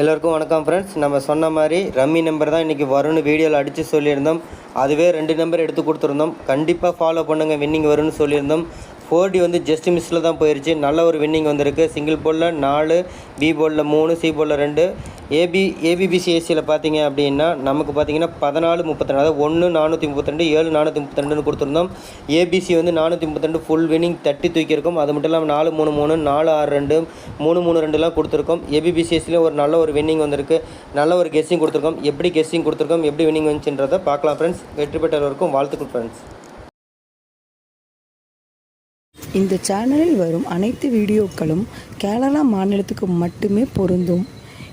எல்லோருக்கும் வணக்கம் ஃப்ரெண்ட்ஸ் நம்ம சொன்ன மாதிரி ரம்மி நம்பர் தான் இன்றைக்கி வரும்னு வீடியோவில் அடித்து சொல்லியிருந்தோம். அதுவே ரெண்டு நம்பர் எடுத்து கொடுத்துருந்தோம். கண்டிப்பாக ஃபாலோ பண்ணுங்கள் வின்னிங் வரும்னு சொல்லியிருந்தோம். ஃபோர் டி வந்து ஜஸ்ட் மிஸ்ஸில் தான் போயிடுச்சு நல்ல ஒரு வின்னிங் வந்திருக்கு. சிங்கிள் போலில் நாலு பி போலில் மூணு சி போலில் ரெண்டு. ஏபி ஏபிபிசிஎஸ்சியில் பார்த்தீங்க அப்படின்னா நமக்கு பார்த்தீங்கன்னா பதினாலு முப்பத்தி ரெண்டு அதாவது ஒன்று நானூற்றி முப்பத்திரெண்டு ஏழு நானூற்றி முப்பத்திரெண்டுன்னு கொடுத்துருந்தோம். ஏபிசி வந்து நானூற்றி முப்பத்திரெண்டு ஃபுல் வின்னிங் தட்டி தூக்கியிருக்கோம். அது மட்டும் இல்லாமல் நாலு மூணு மூணு நாலு ஆறு ரெண்டு மூணு மூணு ரெண்டுலாம் கொடுத்துருக்கோம். ஏபிபிசிஎஸ்சியில் ஒரு நல்ல ஒரு வின்னிங் வந்திருக்கு. நல்ல ஒரு கெஸ்ஸிங் கொடுத்துருக்கோம். எப்படி கெஸ்ஸிங் கொடுத்துருக்கோம் எப்படி வின்னிங் வந்துச்சுன்றதை பார்க்கலாம் ஃப்ரெண்ட்ஸ் வெற்றி பெற்றவருக்கும் வாழ்த்துக்கள் ஃப்ரெண்ட்ஸ் இந்த சேனலில் வரும் அனைத்து வீடியோக்களும் கேரளா மாநிலத்துக்கு மட்டுமே பொருந்தும்.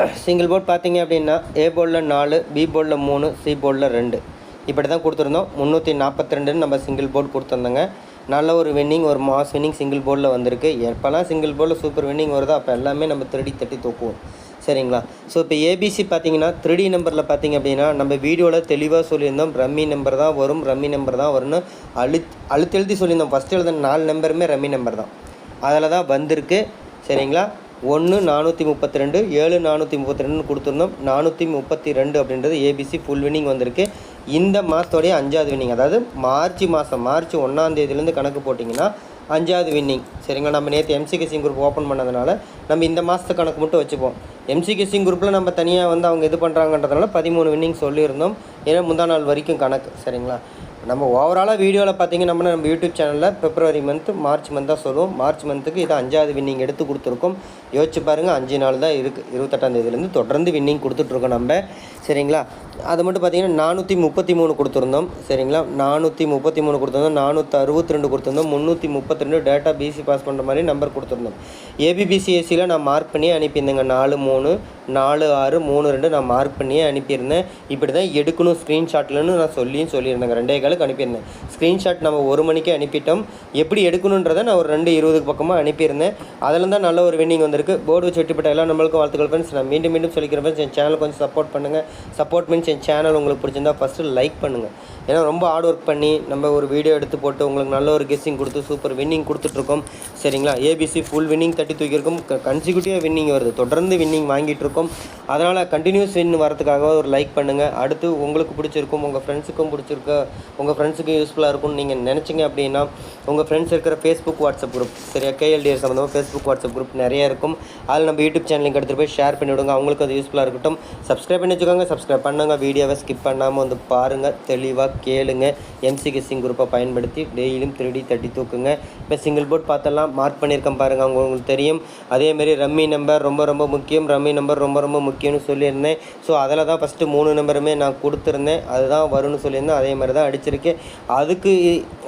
Single board பார்த்தீங்க அப்படின்னா ஏ போர்டில் நாலு பி போர்டில் மூணு சி போர்டில் ரெண்டு. இப்படி தான் கொடுத்துருந்தோம். முந்நூற்றி நாற்பத்தி ரெண்டுன்னு நம்ம சிங்கிள் போர்டு கொடுத்துருந்தோங்க. நல்ல ஒரு வின்னிங் ஒரு மாஸ் வின்னிங் சிங்கிள் போர்டில் வந்திருக்கு. எப்போல்லாம் சிங்கிள் போர்டில் சூப்பர் வின்னிங் வருதோ அப்போ எல்லாமே நம்ம திருடி தட்டி தூக்குவோம். சரிங்களா? ஸோ இப்போ ஏபிசி பார்த்தீங்கன்னா த்ரீ நம்பரில் பார்த்தீங்க அப்படின்னா நம்ம வீடியோவில் தெளிவாக சொல்லியிருந்தோம். ரம்மி நம்பர் தான் வரும் ரம்மி நம்பர் தான் வரும்னு அழுத் அழுத்தெழுதி சொல்லியிருந்தோம். ஃபஸ்ட்டு எழுத நாலு நம்பருமே ரம்மி நம்பர் தான். அதில் தான் வந்திருக்கு. சரிங்களா? ஒன்று நானூற்றி முப்பத்தி ரெண்டு ஏழு நானூற்றி முப்பத்தி ரெண்டுன்னு கொடுத்துருந்தோம் நானூற்றி முப்பத்தி ரெண்டு அப்படின்றது ஏபிசி ஃபுல் வின்னிங் வந்திருக்கு. இந்த மாதத்தோடைய அஞ்சாவது வின்னிங் அதாவது மார்ச் மாதம் மார்ச் ஒன்றாந்தேதியிலேருந்து கணக்கு போட்டிங்கன்னா அஞ்சாவது வின்னிங் சரிங்களா? நம்ம நேற்று எம்சிகேசிங் குரூப் ஓப்பன் பண்ணதுனால நம்ம இந்த மாதத்து கணக்கு மட்டும் வச்சுப்போம். எம்சிகேசிங் குரூப்பில் நம்ம தனியாக வந்து அவங்க இது பண்ணுறாங்கன்றதுனால பதிமூணு வின்னிங் சொல்லியிருந்தோம். ஏன்னா முந்தா நாள் வரைக்கும் கணக்கு சரிங்களா? நம்ம ஓவராலாக வீடியோவில் பார்த்தீங்கன்னா நம்ம நம்ம யூடியூப் சேனலில் பிப்ரவரி மந்த் மார்ச் மந்த் தான் சொல்லுவோம். மார்ச் மந்த்துக்கு இது அஞ்சாவது வின்னிங் எடுத்து கொடுத்துருக்கோம். யோசிச்சு பாருங்கள் அஞ்சு நாள் தான் இருக்குது இருபத்தெட்டாம் தேதியிலேருந்து தொடர்ந்து வின்னிங் கொடுத்துட்ருக்கோம் நம்ம. சரிங்களா? அது மட்டும் பார்த்தீங்கன்னா நானூற்றி முப்பத்தி மூணு கொடுத்துருந்தோம். சரிங்களா? நானூற்றி முப்பத்தி மூணு கொடுத்துருந்தோம். நானூற்றி அறுபத்தி ரெண்டு கொடுத்துருந்தோம். முந்நூற்றி முப்பத்தி ரெண்டு டேட்டா பிசி பாஸ் பண்ணுற மாதிரி நம்பர் கொடுத்துருந்தோம். ஏபிபிசிஎஸ்சியில் நான் மார்க் பண்ணி அனுப்பியிருந்தேங்க. நாலு மூணு நாலு ஆறு மூணு ரெண்டு நான் மார்க் பண்ணியே அனுப்பியிருந்தேன். இப்படி தான் எடுக்கணும் ஸ்க்ரீன்ஷாட்லன்னு நான் சொல்லியும் சொல்லியிருந்தேங்க. ரெண்டே காலுக்கு அனுப்பியிருந்தேன். ஸ்க்ரீன்ஷாட் நம்ம ஒரு மணிக்கே அனுப்பிட்டோம். எப்படி எடுக்கணுன்றதை நான் ஒரு ரெண்டு இருபதுக்கு பக்கமாக அனுப்பியிருந்தேன். அதில் தான் நல்ல ஒரு வின்னிங் வந்திருக்கு. போர்டு வச்சு வெட்டிப்பட்ட எல்லா நம்மளுக்கும் வாழ்த்துக்கள் ஃப்ரெண்ட்ஸ் நான் மீண்டும் மீண்டும் சொல்லிக்கிறேன் ஃப்ரெண்ட்ஸ் என் சேனல் கொஞ்சம் சப்போர்ட் பண்ணுங்கள் சப்போர்ட் மீன்ஸ் என் சேனல் உங்களுக்கு பிடிச்சிருந்தா ஃபஸ்ட்டு லைக் பண்ணுங்கள் ஏன்னா ரொம்ப ஹார்ட் ஒர்க் பண்ணி நம்ம ஒரு வீடியோ எடுத்து போட்டு உங்களுக்கு நல்ல ஒரு கெஸ்ஸிங் கொடுத்து சூப்பர் வின்னிங் கொடுத்துட்ருக்கோம். சரிங்களா? ஏபிசி ஃபுல் வின்னிங் தட்டி தூக்கியிருக்கோம். கன்சிக்யூட்டிவாக வின்னிங் வருது. தொடர்ந்து வின்னிங் வாங்கிட்டு இருக்கோம் அதனால் கண்டினியூஸ் வின் வரதுக்காக ஒரு லைக் பண்ணுங்கள் அடுத்து உங்களுக்கு பிடிச்சிருக்கும் உங்கள் ஃப்ரெண்ட்ஸுக்கும் பிடிச்சிருக்க உங்கள் ஃப்ரெண்ட்ஸுக்கும் யூஸ்ஃபுல்லாக இருக்கும்னு நீங்கள் நினச்சிங்க அப்படின்னா உங்கள் ஃப்ரெண்ட்ஸ் இருக்கிற ஃபேஸ்புக் வாட்ஸ்அப் குரூப் சரியா? கேஎல்டிஆர் சம்மந்தமாக ஃபேஸ்புக் வாட்ஸ்அப் குரூப் நிறையா இருக்கும். அதில் நம்ம யூடியூப் சேனலுக்கு எடுத்துகிட்டு போய் ஷேர் பண்ணிவிடுங்க. அவங்களுக்கு அது யூஸ்ஃபுல்லாக இருக்கட்டும். சப்ஸ்கிரைப் பண்ணி வச்சுக்கோங்க. சப்ஸ்கிரைப் பண்ணுங்கள் வீடியோவை ஸ்கிப் பண்ணாமல் வந்து பாருங்கள் தெளிவாக கேளுங்க. எம்சி கிஸ்ஸிங் குரூப்பை பயன்படுத்தி டெய்லியும் திருடி தட்டி தூக்குங்க. இப்போ சிங்கிள் போர்ட் பார்த்தெல்லாம் மார்க் பண்ணியிருக்கேன் பாருங்கள் அவங்க உங்களுக்கு தெரியும். அதேமாரி ரம்மி நம்பர் ரொம்ப ரொம்ப முக்கியம். ரம்மி நம்பர் ரொம்ப ரொம்ப முக்கியம்னு சொல்லியிருந்தேன். ஸோ அதில் தான் ஃபஸ்ட்டு மூணு நம்பருமே நான் கொடுத்துருந்தேன். அதுதான் வரும்னு சொல்லியிருந்தேன். அதே மாதிரி தான் அடிச்சிருக்கேன். அதுக்கு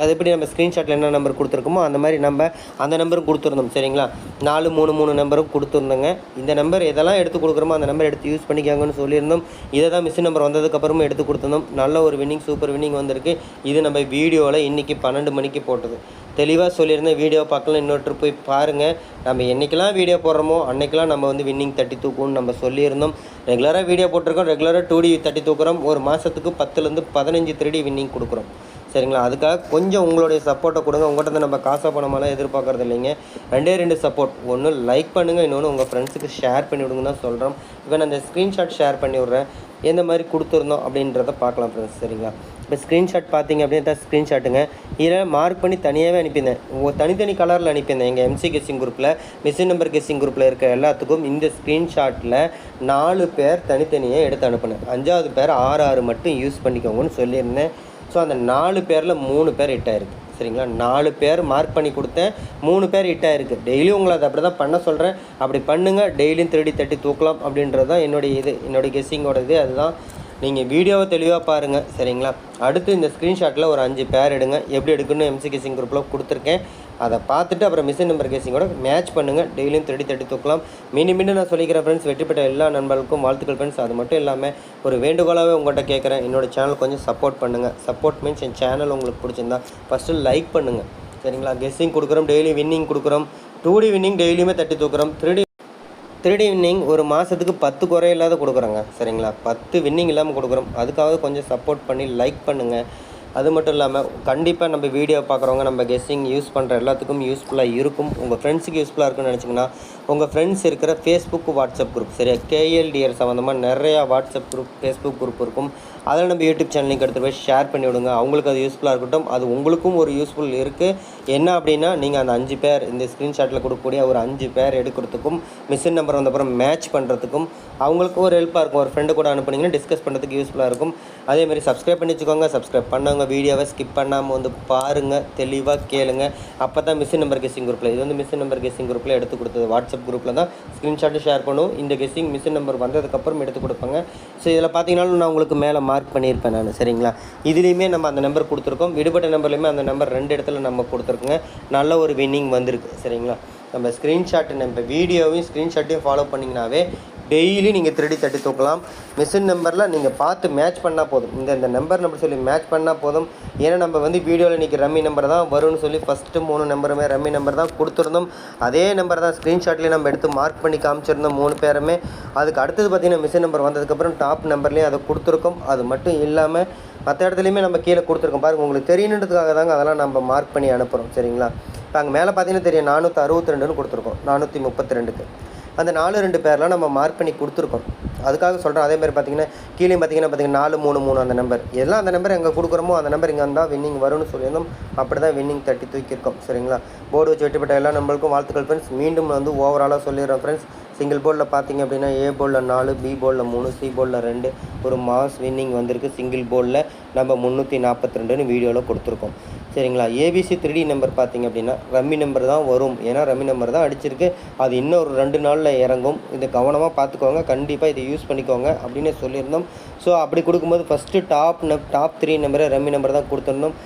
அது எப்படி நம்ம ஸ்க்ரீன்ஷாட்டில் என்ன நம்பர் கொடுத்துருக்கோமோ அந்த மாதிரி நம்ம அந்த நம்பரும் கொடுத்துருந்தோம் சரிங்களா? நாலு மூணு மூணு நம்பரும் கொடுத்துருந்தோங்க. இந்த நம்பர் எதெல்லாம் எடுத்து கொடுக்குறோமோ அந்த நம்பர் எடுத்து யூஸ் பண்ணிக்காங்கன்னு சொல்லியிருந்தோம். இதை தான் மிஸ் நம்பர் வந்ததுக்கப்புறமும் எடுத்து கொடுத்துருந்தோம். நல்ல ஒரு வின்னிங் சூப்பர் வின்னிங் வந்திருக்கு. இது நம்ம வீடியோவில் இன்றைக்கி பன்னெண்டு மணிக்கு போட்டது. தெளிவாக சொல்லியிருந்தேன். வீடியோ பார்க்கலாம் இன்னொரு போய் பாருங்கள் நம்ம என்றைக்கெல்லாம் வீடியோ போடுறோமோ அன்றைக்கெல்லாம் நம்ம வந்து வின்னிங் தட்டி தூக்கும்னு நம்ம சொல்லியிருந்தோம். ரெகுலராக வீடியோ போட்டிருக்கோம். ரெகுலராக டூ டி தட்டி தூக்குறோம் ஒரு மாதத்துக்கு பத்துலேருந்து பதினஞ்சு த்ரீ டி வின்னிங் கொடுக்குறோம். சரிங்களா? அதுக்காக கொஞ்சம் உங்களுடைய சப்போர்ட்டை கொடுங்க. உங்கள்கிட்ட இருந்து நம்ம காசை பணமெல்லாம் எதிர்பார்க்கறது இல்லைங்க. ரெண்டே ரெண்டு சப்போர்ட் ஒன்று லைக் பண்ணுங்கள் இன்னொன்று உங்கள் ஃப்ரெண்ட்ஸுக்கு ஷேர் பண்ணி விடுங்க தான் சொல்கிறோம் இப்போ நான் இந்த ஸ்க்ரீன்ஷாட் ஷேர் பண்ணி விட்றேன். எந்த மாதிரி கொடுத்துருந்தோம் அப்படின்றத பார்க்கலாம் ஃப்ரெண்ட்ஸ் சரிங்களா? இப்போ ஸ்க்ரீன்ஷாட் பார்த்தீங்க அப்படின்னா ஸ்க்ரீன்ஷாட்டுங்க இதில் மார்க் பண்ணி தனியாகவே அனுப்பியிருந்தேன். ஒ- தனித்தனி கலரில் அனுப்பியிருந்தேன். எங்கள் எம்சி கெஸ்ஸிங் குரூப்பில் மிஷின் நம்பர் கெஸ்ஸிங் குரூப்பில் இருக்க எல்லாத்துக்கும் இந்த ஸ்க்ரீன்ஷாட்டில் நாலு பேர் தனித்தனியாக எடுத்து அனுப்புனேன். அஞ்சாவது பேர் ஆறு ஆறு மட்டும் யூஸ் பண்ணிக்கோங்கன்னு சொல்லியிருந்தேன். ஸோ அந்த நாலு பேரில் மூணு பேர் ஹிட் ஆயிருக்கு. சரிங்களா? நாலு பேர் மார்க் பண்ணி கொடுத்தேன். மூணு பேர் ஹிட் ஆயிருக்கு. டெய்லியும் உங்களை அதை அப்படி தான் பண்ண சொல்கிறேன் அப்படி பண்ணுங்கள் டெய்லியும் திருடி தட்டி தூக்கலாம் அப்படின்றது தான் என்னுடைய இது என்னுடைய கெஸ்ஸிங்கோட இது அதுதான் நீங்கள் வீடியோவை தெளிவாக பாருங்கள் சரிங்களா? அடுத்து இந்த ஸ்க்ரீன்ஷாட்டில் ஒரு அஞ்சு பேர் எடுங்க. எப்படி எடுக்கணும்னு எம்சி கெஸ்ஸிங் குரூப்பில் கொடுத்துருக்கேன். அதை பார்த்துட்டு அப்புறம் மிஷின் நம்பர் கேசிங்கோட மேட்ச் பண்ணுங்கள் டெய்லியும் தேடி தட்டி தூக்கலாம். மீண்டும் மீண்டும் நான் சொல்லிக்கிறேன் ஃப்ரெண்ட்ஸ் வெற்றி பெற்ற எல்லா நண்பர்களுக்கும் வாழ்த்துக்கள் ஃப்ரெண்ட்ஸ் அது மட்டும் இல்லாமல் ஒரு வேண்டுகோளாகவே உங்கள்கிட்ட கேட்குறேன். என்னோட சேனல் கொஞ்சம் சப்போர்ட் பண்ணுங்கள் சப்போர்ட் மீன்ஸ் என் சேனல் உங்களுக்கு பிடிச்சிருந்தா ஃபஸ்ட்டு லைக் பண்ணுங்கள் சரிங்களா? கெஸ்ஸிங் கொடுக்குறோம் டெய்லி வின்னிங் கொடுக்குறோம். டூ டி வின்னிங் டெய்லியுமே தட்டி தூக்குறோம். Three D three D winning ஒரு மாதத்துக்கு பத்து குறை இல்லாத கொடுக்குறோங்க. சரிங்களா? பத்து வின்னிங் இல்லாமல் கொடுக்குறோம். அதுக்காக கொஞ்சம் சப்போர்ட் பண்ணி லைக் பண்ணுங்கள் அது மட்டும் இல்லாமல் கண்டிப்பாக நம்ம வீடியோ பார்க்குறவங்க நம்ம கெஸ்ஸிங் யூஸ் பண்ணுற எல்லாத்துக்கும் யூஸ்ஃபுல்லாக இருக்கும். உங்கள் ஃப்ரெண்ட்ஸுக்கு யூஸ்ஃபுல்லாக இருக்குன்னு நினச்சிங்கன்னா உங்கள் ஃப்ரெண்ட்ஸ் இருக்கிற ஃபேஸ்புக் வாட்ஸ்அப் குரூப் சரியா? கேஎல்டிஆர் சம்மந்தமாக நிறையா வாட்ஸ்அப் குரூப் ஃபேஸ்புக் குரூப் இருக்கும். அதில் நம்ம யூடியூப் சேனலுக்கு எடுத்து போய் ஷேர் பண்ணி விடுங்க. அவங்களுக்கு அது யூஸ்ஃபுல்லாக இருக்கட்டும். அது உங்களுக்கும் ஒரு யூஸ்ஃபுல் இருக்குது என்ன அப்படின்னா நீங்கள் அந்த அஞ்சு பேர் இந்த ஸ்க்ரீன்ஷாட்டில் கொடுக்கக்கூடிய ஒரு அஞ்சு பேர் எடுக்கிறதுக்கும் மிஷின் நம்பர் வந்தப்புறம் மேட்ச் பண்ணுறதுக்கும் அவங்களுக்கு ஒரு ஹெல்ப்பாக இருக்கும். ஒரு ஃப்ரெண்டு கூட அனுப்புனீங்கன்னா டிஸ்கஸ் பண்ணுறதுக்கு யூஸ்ஃபுல்லாக இருக்கும். அதேமாதிரி சப்ஸ்கிரைப் பண்ணி வச்சுக்கோங்க. சப்ஸ்கிரைப் பண்ணவங்க வீடியோவை ஸ்கிப் பண்ணாமல் வந்து பாருங்கள் தெளிவாக கேளுங்க. அப்போ தான் மிஷின் நம்பர் கெஸ்ஸிங் குரூப்பில் இது வந்து மிஷின் நம்பர் கெஸ்ஸிங் குரூப்பில் எடுத்து கொடுத்தது. வாட்ஸ்அப் குரூப்பில் தான் ஸ்க்ரீன்ஷாட்டு ஷேர் பண்ணும். இந்த கெஸ்ஸிங் மிஷின் நம்பர் வந்ததுக்கப்புறம் எடுத்து கொடுப்பாங்க. ஸோ இதில் பார்த்தீங்கன்னா நான் உங்களுக்கு மேலே மார்க் பண்ணியிருப்பேன் நான் சரிங்களா? இதுலேயுமே நம்ம அந்த நம்பர் கொடுத்துருக்கோம். விடுபட்ட நம்பர்லையுமே அந்த நம்பர் ரெண்டு இடத்துல நம்ம கொடுத்துருக்கோங்க. நல்ல ஒரு வின்னிங் வந்திருக்கு சரிங்களா? நம்ம ஸ்க்ரீன்ஷாட்டு நம்ம வீடியோவையும் ஸ்க்ரீன்ஷாட்டையும் ஃபாலோ பண்ணிங்கனாவே டெய்லி நீங்கள் திருடி தட்டி தூக்கலாம். மிஷின் நம்பரில் நீங்கள் பார்த்து மேட்ச் பண்ணால் போதும். இந்த இந்த நம்பர் நம்பர் சொல்லி மேட்ச் பண்ணால் போதும். ஏன்னா நம்ம வந்து வீடியோவில் இன்றைக்கி ரம்மி நம்பர் தான் வரும்னு சொல்லி ஃபஸ்ட்டு மூணு நம்பருமே ரம்மி நம்பர் தான் கொடுத்துருந்தோம். அதே நம்பர் தான் ஸ்க்ரீன்ஷாட்லேயே நம்ம எடுத்து மார்க் பண்ணி காமிச்சிருந்தோம் மூணு பேருமே. அதுக்கு அடுத்தது பார்த்திங்கன்னா மிஷின் நம்பர் வந்ததுக்கப்புறம் டாப் நம்பர்லேயும் அதை கொடுத்துருக்கோம். அது மட்டும் இல்லாமல் மற்ற இடத்துலையுமே நம்ம கீழே கொடுத்துருக்கோம். பாருங்கள் உங்களுக்கு தெரியணுன்றதுக்காக தாங்க அதெல்லாம் நம்ம மார்க் பண்ணி அனுப்புகிறோம் சரிங்களா? இப்போ அங்கே மேலே பார்த்தீங்கன்னா தெரியும் நானூற்றி அறுபத்தி ரெண்டுன்னு கொடுத்துருக்கோம். நானூற்றி முப்பத்தி ரெண்டுக்கு. அந்த நாலு ரெண்டு பேர்லாம் நம்ம மார்க் பண்ணி கொடுத்துருக்கோம். அதுக்காக சொல்கிறோம் அதே மாதிரி பார்த்தீங்கன்னா கீழே பார்த்தீங்கன்னா பார்த்தீங்கன்னா நாலு மூணு மூணு அந்த நம்பர் எல்லாம் அந்த நம்பர் எங்கே கொடுக்குறோமோ அந்த நம்பர் இங்கே வந்தால் வின்னிங் வரும்னு சொல்லியிருந்தோம். அப்படி தான் வின்னிங் தட்டி தூக்கியிருக்கோம். சரிங்களா? போர்டு வச்சு வெட்டிப்பட்ட எல்லா நம்பருக்கும் வாழ்த்துக்கள் ஃப்ரெண்ட்ஸ் மீண்டும் வந்து ஓவராலாக சொல்லிடுறோம் ஃப்ரெண்ட்ஸ் சிங்கிள் போர்டில் பார்த்தீங்க அப்படின்னா ஏ போலில் நாலு பி போர்டில் மூணு சி போர்டில் ரெண்டு ஒரு மாஸ் வின்னிங் வந்திருக்கு. சிங்கிள் போலில் நம்ம முந்நூற்றி நாற்பத்தி ரெண்டுன்னு வீடியோவில் கொடுத்துருக்கோம். சரிங்களா? ஏபிசி த்ரீ நம்பர் பார்த்தீங்க அப்படின்னா ரம்மி நம்பர் தான் வரும். ஏன்னா ரம்மி நம்பர் தான் அடிச்சிருக்கு. அது இன்னும் ஒரு ரெண்டு நாளில் இறங்கும். இதை கவனமாக பார்த்துக்கோங்க கண்டிப்பாக இதை யூஸ் பண்ணிக்கோங்க அப்படின்னு சொல்லியிருந்தோம். ஸோ அப்படி கொடுக்கும்போது ஃபஸ்ட்டு டாப் நம் டாப் த்ரீ நம்பரை ரம்மி நம்பர் தான் கொடுத்துருந்தோம்.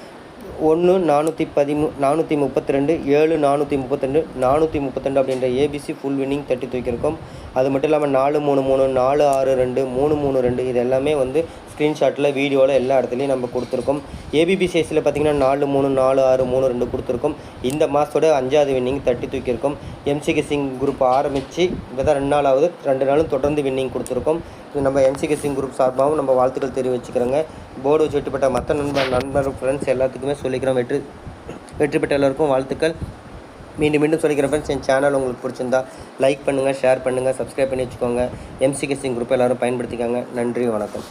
ஒன்று நானூற்றி பதிமூ நானூற்றி முப்பத்தி ரெண்டு ஏழு நானூற்றி முப்பத்திரெண்டு நானூற்றி முப்பத்திரெண்டு அப்படின்ற ஏபிசி ஃபுல் வின்னிங் தட்டி தூக்கியிருக்கோம். அது மட்டும் இல்லாமல் நாலு மூணு மூணு நாலு ஆறு ரெண்டு மூணு மூணு ரெண்டு இது எல்லாமே வந்து ஸ்க்ரீன்ஷாட்டில் வீடியோவில் எல்லா இடத்துலையும் நம்ம கொடுத்துருக்கோம். ஏபிபி சைஸில் பார்த்தீங்கன்னா நாலு மூணு நாலு ஆறு மூணு ரெண்டு கொடுத்துருக்கோம். இந்த மாதத்தோட அஞ்சாவது வின்னிங் தட்டி தூக்கியிருக்கோம். எம்சிகே சிங் குரூப் ஆரம்பித்து இப்போ தான் ரெண்டு நாள் ஆகுது. ரெண்டு நாளும் தொடர்ந்து வின்னிங் கொடுத்துருக்கோம். இது நம்ம எம்சிகே சிங் குரூப் சார்பாகவும் நம்ம வாழ்த்துக்கள் தெரிவிச்சுக்கிறோங்க. போர்டு வச்சு மற்ற நண்பர் நண்பர் ஃப்ரெண்ட்ஸ் எல்லாத்துக்குமே சொல்லிக்கிறோம். வெற்றி வெற்றி பெற்ற எல்லோருக்கும் வாழ்த்துக்கள். மீண்டும் மீண்டும் சொல்லிக்கிறேன் ஃப்ரெண்ட்ஸ் என் சேனல் உங்களுக்கு பிடிச்சிருந்தா லைக் பண்ணுங்கள் ஷேர் பண்ணுங்கள் சப்ஸ்கிரைப் பண்ணி வச்சுக்கோங்க. எம்சிகே சிங் குரூப் எல்லோரும் பயன்படுத்திக்கோங்க. நன்றி வணக்கம்.